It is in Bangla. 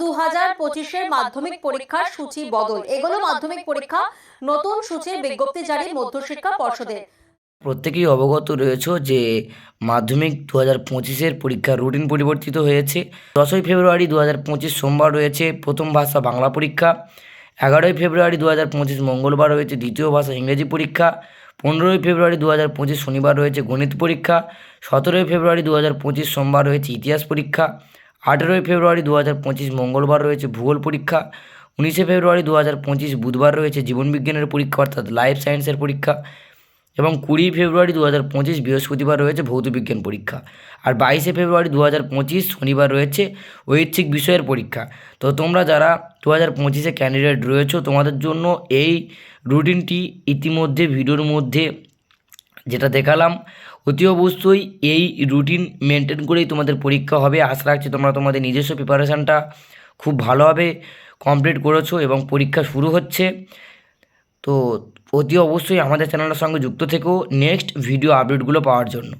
দু মাধ্যমিক পরীক্ষার সূচি বদল। এগুলো মাধ্যমিক পরীক্ষা, নতুন সূচির বিজ্ঞপ্তি জারি মধ্যশিক্ষা পর্ষদের। প্রত্যেকেই অবগত রয়েছে যে মাধ্যমিক দু হাজার পঁচিশের পরীক্ষার রুটিন পরিবর্তিত হয়েছে। দশই ফেব্রুয়ারি দু হাজার পঁচিশ সোমবার রয়েছে প্রথম ভাষা বাংলা পরীক্ষা। এগারোই ফেব্রুয়ারি দু হাজার পঁচিশ মঙ্গলবার রয়েছে দ্বিতীয় ভাষা ইংরেজি পরীক্ষা। পনেরোই ফেব্রুয়ারি দু হাজার পঁচিশ শনিবার রয়েছে গণিত পরীক্ষা। সতেরোই ফেব্রুয়ারি দু হাজার পঁচিশ সোমবার রয়েছে ইতিহাস পরীক্ষা। আঠেরোই ফেব্রুয়ারি দু হাজার পঁচিশ মঙ্গলবার রয়েছে ভূগোল পরীক্ষা, উনিশে ফেব্রুয়ারি দু হাজার পঁচিশ বুধবার রয়েছে জীবনবিজ্ঞানের পরীক্ষা অর্থাৎ লাইফ সায়েন্সের পরীক্ষা এবং কুড়ি ফেব্রুয়ারি দু হাজার পঁচিশ বৃহস্পতিবার রয়েছে ভৌতবিজ্ঞান পরীক্ষা আর বাইশে ফেব্রুয়ারি দু হাজার পঁচিশ শনিবার রয়েছে ঐচ্ছিক বিষয়ের পরীক্ষা। তো তোমরা যারা দু হাজার পঁচিশে ক্যান্ডিডেট রয়েছো, তোমাদের জন্য এই রুটিনটি ইতিমধ্যে ভিডিওর মধ্যে যেটা দেখালাম, অতি অবশ্যই এই রুটিন মেনটেন করেই তোমাদের পরীক্ষা হবে। আশা রাখছি তোমরা তোমাদের নিজস্ব প্রিপারেশানটা খুব ভালোভাবে কমপ্লিট করেছ এবং পরীক্ষা শুরু হচ্ছে। তো অতি অবশ্যই আমাদের চ্যানেলের সঙ্গে যুক্ত থেকেও নেক্সট ভিডিও আপডেটগুলো পাওয়ার জন্য।